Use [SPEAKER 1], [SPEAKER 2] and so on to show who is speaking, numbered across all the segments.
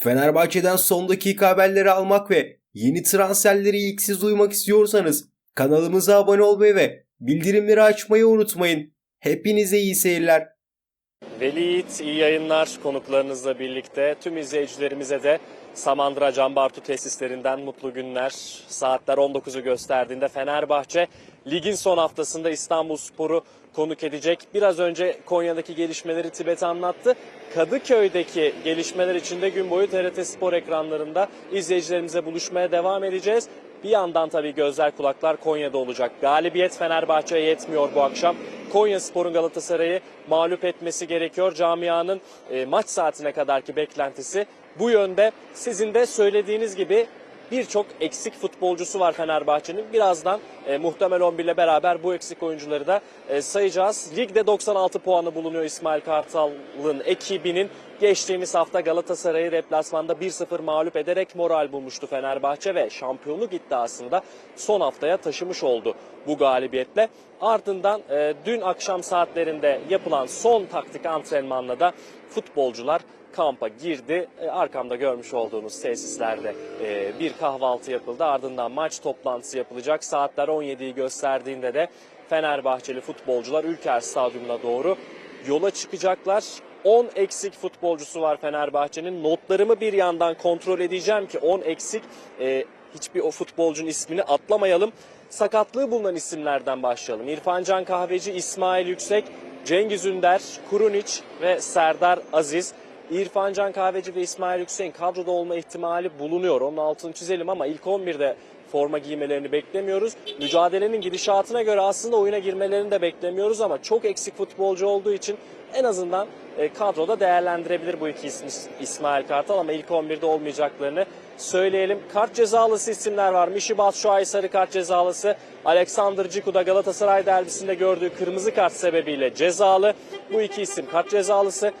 [SPEAKER 1] Fenerbahçe'den son dakika haberleri almak ve yeni transferleri ilk siz duymak istiyorsanız kanalımıza abone olmayı ve bildirimleri açmayı unutmayın. Hepinize iyi seyirler.
[SPEAKER 2] Veli Yiğit iyi yayınlar konuklarınızla birlikte. Tüm izleyicilerimize de Samandıra Can Bartu tesislerinden mutlu günler. Saatler 19'u gösterdiğinde Fenerbahçe ligin son haftasında İstanbul Spor'u konuk edecek. Biraz önce Konya'daki gelişmeleri Tibet anlattı. Kadıköy'deki gelişmeler için de gün boyu TRT Spor ekranlarında izleyicilerimize buluşmaya devam edeceğiz. Bir yandan tabii gözler kulaklar Konya'da olacak. Galibiyet Fenerbahçe'ye yetmiyor bu akşam. Konya Spor'un Galatasaray'ı mağlup etmesi gerekiyor. Camianın e, maç saatine kadarki beklentisi bu yönde. Sizin de söylediğiniz gibi birçok eksik futbolcusu var Fenerbahçe'nin. Birazdan e, muhtemel 11 ile beraber bu eksik oyuncuları da e, sayacağız. Ligde 96 puanı bulunuyor İsmail Kartal'ın ekibinin. Geçtiğimiz hafta Galatasaray'ı deplasmanda 1-0 mağlup ederek moral bulmuştu Fenerbahçe ve şampiyonluk iddiasında son haftaya taşımış oldu bu galibiyetle. Ardından e, dün akşam saatlerinde yapılan son taktik antrenmanla da futbolcular kampa girdi. E, arkamda görmüş olduğunuz tesislerde e, bir kahvaltı yapıldı. Ardından maç toplantısı yapılacak. Saatler 17'yi gösterdiğinde de Fenerbahçeli futbolcular Ülker Stadyumuna doğru yola çıkacaklar. 10 eksik futbolcusu var Fenerbahçe'nin. Notlarımı bir yandan kontrol edeceğim ki 10 eksik e, hiçbir o futbolcunun ismini atlamayalım. Sakatlığı bulunan isimlerden başlayalım. İrfan Can Kahveci, İsmail Yüksek, Cengiz Ünder, Kurunic ve Serdar Aziz. İrfan Can Kahveci ve İsmail Yüksek'in kadroda olma ihtimali bulunuyor. Onun altını çizelim ama ilk 11'de forma giymelerini beklemiyoruz. Mücadelenin gidişatına göre aslında oyuna girmelerini de beklemiyoruz ama çok eksik futbolcu olduğu için en azından e, kadroda değerlendirebilir bu iki isim İsmail Kartal ama ilk 11'de olmayacaklarını söyleyelim. Kart cezalısı isimler var. Mişi Batshuayi sarı kart cezalısı. Alexander Ciku da Galatasaray derbisinde gördüğü kırmızı kart sebebiyle cezalı. Bu iki isim kart cezalısı.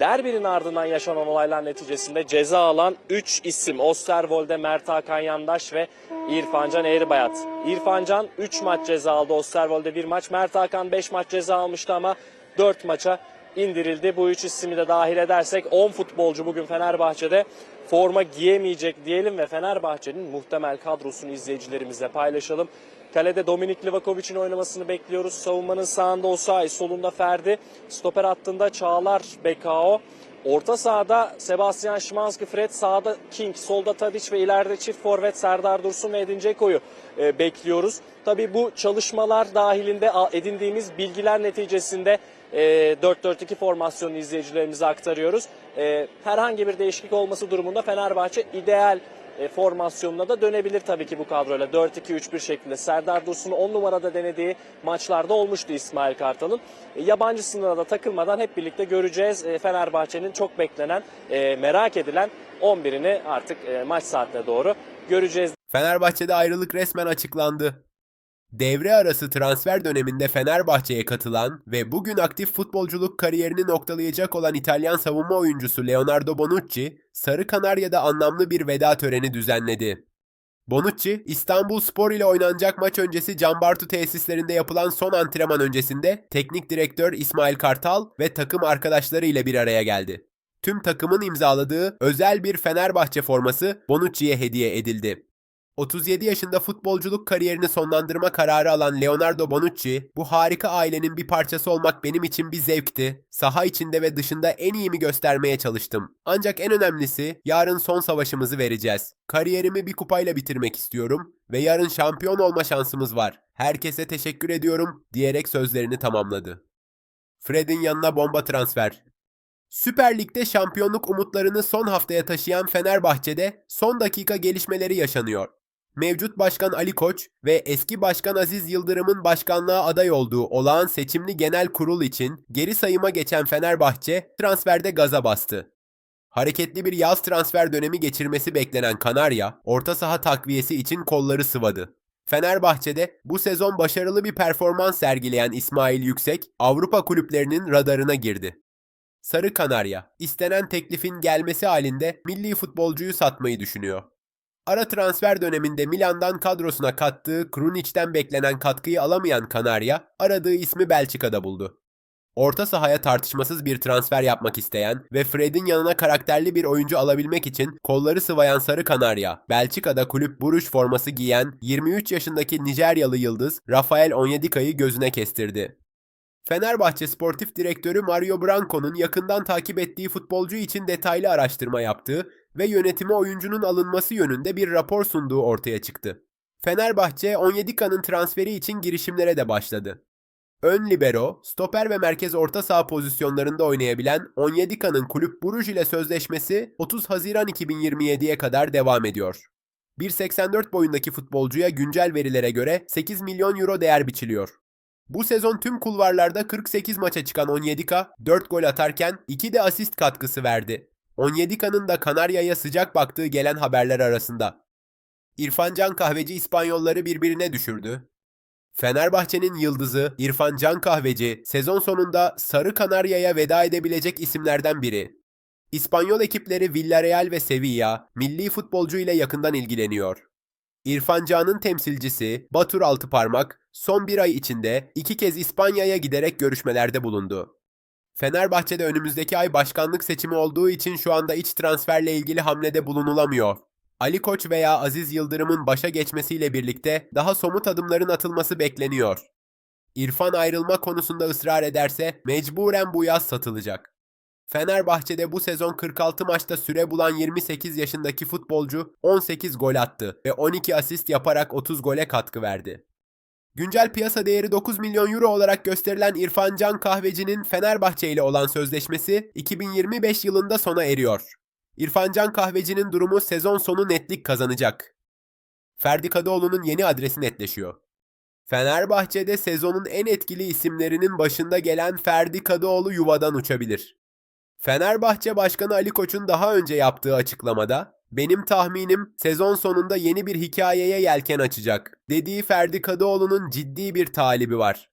[SPEAKER 2] Derbinin ardından yaşanan olaylar neticesinde ceza alan 3 isim Osterwolde, Mert Hakan Yandaş ve İrfancan Eğribayat. İrfancan 3 maç ceza aldı. Osterwolde 1 maç. Mert Hakan 5 maç ceza almıştı ama 4 maça indirildi. Bu 3 ismi de dahil edersek 10 futbolcu bugün Fenerbahçe'de forma giyemeyecek diyelim ve Fenerbahçe'nin muhtemel kadrosunu izleyicilerimizle paylaşalım. Kalede Dominik Livakovic'in oynamasını bekliyoruz. Savunmanın sağında Osayi, solunda Ferdi. Stoper hattında Çağlar Bekao. Orta sahada Sebastian Szymanski, Fred sağda King, solda Tadic ve ileride çift forvet Serdar Dursun ve Edin Dzeko'yu e, bekliyoruz. Tabii bu çalışmalar dahilinde edindiğimiz bilgiler neticesinde e, 4-4-2 formasyonu izleyicilerimize aktarıyoruz. E, herhangi bir değişiklik olması durumunda Fenerbahçe ideal e, formasyonuna da dönebilir tabii ki bu kadroyla. 4-2-3-1 şeklinde. Serdar Dursun'u 10 numarada denediği maçlarda olmuştu İsmail Kartal'ın. E, yabancı sınırına da takılmadan hep birlikte göreceğiz. E, Fenerbahçe'nin çok beklenen, e, merak edilen 11'ini artık e, maç saatine doğru göreceğiz.
[SPEAKER 3] Fenerbahçe'de ayrılık resmen açıklandı. Devre arası transfer döneminde Fenerbahçe'ye katılan ve bugün aktif futbolculuk kariyerini noktalayacak olan İtalyan savunma oyuncusu Leonardo Bonucci, Sarı Kanarya'da anlamlı bir veda töreni düzenledi. Bonucci, İstanbul Spor ile oynanacak maç öncesi Can Bartu tesislerinde yapılan son antrenman öncesinde teknik direktör İsmail Kartal ve takım arkadaşları ile bir araya geldi. Tüm takımın imzaladığı özel bir Fenerbahçe forması Bonucci'ye hediye edildi. 37 yaşında futbolculuk kariyerini sonlandırma kararı alan Leonardo Bonucci, bu harika ailenin bir parçası olmak benim için bir zevkti. Saha içinde ve dışında en iyimi göstermeye çalıştım. Ancak en önemlisi yarın son savaşımızı vereceğiz. Kariyerimi bir kupayla bitirmek istiyorum ve yarın şampiyon olma şansımız var. Herkese teşekkür ediyorum diyerek sözlerini tamamladı. Fred'in yanına bomba transfer. Süper Lig'de şampiyonluk umutlarını son haftaya taşıyan Fenerbahçe'de son dakika gelişmeleri yaşanıyor mevcut başkan Ali Koç ve eski başkan Aziz Yıldırım'ın başkanlığa aday olduğu olağan seçimli genel kurul için geri sayıma geçen Fenerbahçe transferde gaza bastı. Hareketli bir yaz transfer dönemi geçirmesi beklenen Kanarya, orta saha takviyesi için kolları sıvadı. Fenerbahçe'de bu sezon başarılı bir performans sergileyen İsmail Yüksek, Avrupa kulüplerinin radarına girdi. Sarı Kanarya, istenen teklifin gelmesi halinde milli futbolcuyu satmayı düşünüyor. Ara transfer döneminde Milan'dan kadrosuna kattığı Krunic'ten beklenen katkıyı alamayan Kanarya, aradığı ismi Belçika'da buldu. Orta sahaya tartışmasız bir transfer yapmak isteyen ve Fred'in yanına karakterli bir oyuncu alabilmek için kolları sıvayan Sarı Kanarya, Belçika'da kulüp Buruş forması giyen 23 yaşındaki Nijeryalı yıldız Rafael Onyedika'yı gözüne kestirdi. Fenerbahçe Sportif Direktörü Mario Branco'nun yakından takip ettiği futbolcu için detaylı araştırma yaptığı ve yönetime oyuncunun alınması yönünde bir rapor sunduğu ortaya çıktı. Fenerbahçe Onyedika'nın transferi için girişimlere de başladı. Ön libero, stoper ve merkez orta saha pozisyonlarında oynayabilen Onyedika'nın kulüp Buruj ile sözleşmesi 30 Haziran 2027'ye kadar devam ediyor. 1.84 boyundaki futbolcuya güncel verilere göre 8 milyon euro değer biçiliyor. Bu sezon tüm kulvarlarda 48 maça çıkan Onyedika 4 gol atarken 2 de asist katkısı verdi. Onyedika'nın da Kanarya'ya sıcak baktığı gelen haberler arasında. İrfan Can Kahveci İspanyolları birbirine düşürdü. Fenerbahçe'nin yıldızı İrfan Can Kahveci sezon sonunda Sarı Kanarya'ya veda edebilecek isimlerden biri. İspanyol ekipleri Villarreal ve Sevilla milli futbolcu ile yakından ilgileniyor. İrfan Can'ın temsilcisi Batur Altıparmak son bir ay içinde iki kez İspanya'ya giderek görüşmelerde bulundu. Fenerbahçe'de önümüzdeki ay başkanlık seçimi olduğu için şu anda iç transferle ilgili hamlede bulunulamıyor. Ali Koç veya Aziz Yıldırım'ın başa geçmesiyle birlikte daha somut adımların atılması bekleniyor. İrfan ayrılma konusunda ısrar ederse mecburen bu yaz satılacak. Fenerbahçe'de bu sezon 46 maçta süre bulan 28 yaşındaki futbolcu 18 gol attı ve 12 asist yaparak 30 gole katkı verdi. Güncel piyasa değeri 9 milyon euro olarak gösterilen İrfan Can Kahveci'nin Fenerbahçe ile olan sözleşmesi 2025 yılında sona eriyor. İrfan Can Kahveci'nin durumu sezon sonu netlik kazanacak. Ferdi Kadıoğlu'nun yeni adresi netleşiyor. Fenerbahçe'de sezonun en etkili isimlerinin başında gelen Ferdi Kadıoğlu yuvadan uçabilir. Fenerbahçe Başkanı Ali Koç'un daha önce yaptığı açıklamada benim tahminim sezon sonunda yeni bir hikayeye yelken açacak dediği Ferdi Kadıoğlu'nun ciddi bir talibi var.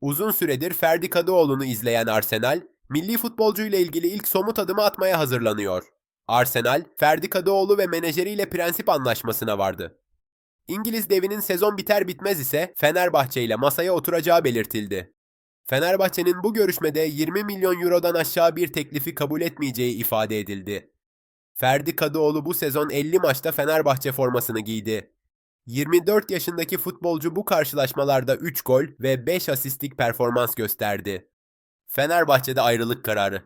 [SPEAKER 3] Uzun süredir Ferdi Kadıoğlu'nu izleyen Arsenal, milli futbolcu ile ilgili ilk somut adımı atmaya hazırlanıyor. Arsenal, Ferdi Kadıoğlu ve menajeriyle prensip anlaşmasına vardı. İngiliz devinin sezon biter bitmez ise Fenerbahçe ile masaya oturacağı belirtildi. Fenerbahçe'nin bu görüşmede 20 milyon eurodan aşağı bir teklifi kabul etmeyeceği ifade edildi. Ferdi Kadıoğlu bu sezon 50 maçta Fenerbahçe formasını giydi. 24 yaşındaki futbolcu bu karşılaşmalarda 3 gol ve 5 asistlik performans gösterdi. Fenerbahçe'de ayrılık kararı.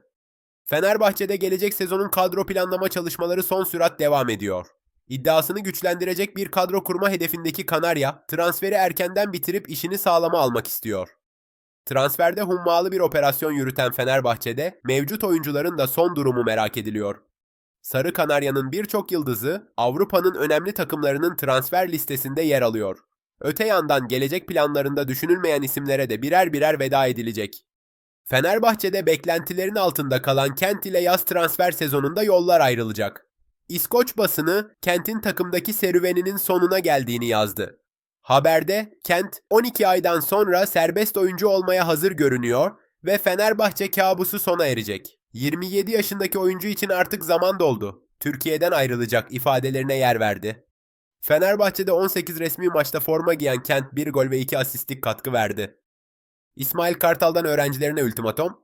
[SPEAKER 3] Fenerbahçe'de gelecek sezonun kadro planlama çalışmaları son sürat devam ediyor. İddiasını güçlendirecek bir kadro kurma hedefindeki Kanarya, transferi erkenden bitirip işini sağlama almak istiyor. Transferde hummalı bir operasyon yürüten Fenerbahçe'de mevcut oyuncuların da son durumu merak ediliyor. Sarı Kanarya'nın birçok yıldızı Avrupa'nın önemli takımlarının transfer listesinde yer alıyor. Öte yandan gelecek planlarında düşünülmeyen isimlere de birer birer veda edilecek. Fenerbahçe'de beklentilerin altında kalan Kent ile yaz transfer sezonunda yollar ayrılacak. İskoç basını Kent'in takımdaki serüveninin sonuna geldiğini yazdı. Haberde Kent 12 aydan sonra serbest oyuncu olmaya hazır görünüyor ve Fenerbahçe kabusu sona erecek. 27 yaşındaki oyuncu için artık zaman doldu. Türkiye'den ayrılacak ifadelerine yer verdi. Fenerbahçe'de 18 resmi maçta forma giyen Kent 1 gol ve 2 asistlik katkı verdi. İsmail Kartal'dan öğrencilerine ultimatom.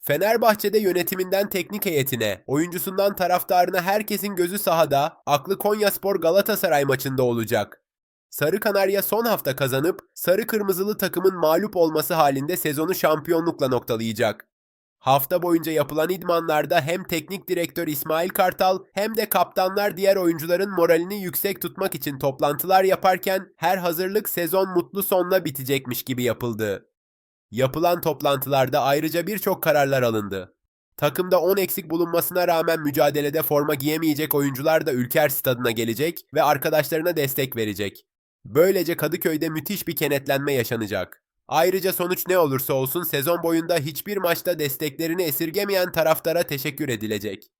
[SPEAKER 3] Fenerbahçe'de yönetiminden teknik heyetine, oyuncusundan taraftarına herkesin gözü sahada, aklı Konyaspor Galatasaray maçında olacak. Sarı Kanarya son hafta kazanıp sarı kırmızılı takımın mağlup olması halinde sezonu şampiyonlukla noktalayacak. Hafta boyunca yapılan idmanlarda hem teknik direktör İsmail Kartal hem de kaptanlar diğer oyuncuların moralini yüksek tutmak için toplantılar yaparken her hazırlık sezon mutlu sonla bitecekmiş gibi yapıldı. Yapılan toplantılarda ayrıca birçok kararlar alındı. Takımda 10 eksik bulunmasına rağmen mücadelede forma giyemeyecek oyuncular da Ülker Stadı'na gelecek ve arkadaşlarına destek verecek. Böylece Kadıköy'de müthiş bir kenetlenme yaşanacak. Ayrıca sonuç ne olursa olsun sezon boyunda hiçbir maçta desteklerini esirgemeyen taraftara teşekkür edilecek.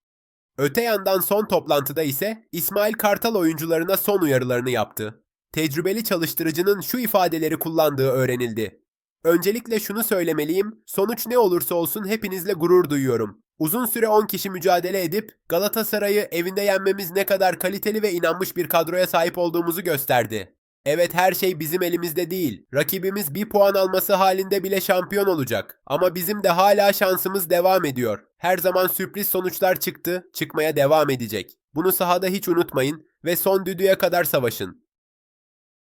[SPEAKER 3] Öte yandan son toplantıda ise İsmail Kartal oyuncularına son uyarılarını yaptı. Tecrübeli çalıştırıcının şu ifadeleri kullandığı öğrenildi. Öncelikle şunu söylemeliyim, sonuç ne olursa olsun hepinizle gurur duyuyorum. Uzun süre 10 kişi mücadele edip Galatasaray'ı evinde yenmemiz ne kadar kaliteli ve inanmış bir kadroya sahip olduğumuzu gösterdi. Evet her şey bizim elimizde değil. Rakibimiz bir puan alması halinde bile şampiyon olacak. Ama bizim de hala şansımız devam ediyor. Her zaman sürpriz sonuçlar çıktı, çıkmaya devam edecek. Bunu sahada hiç unutmayın ve son düdüğe kadar savaşın.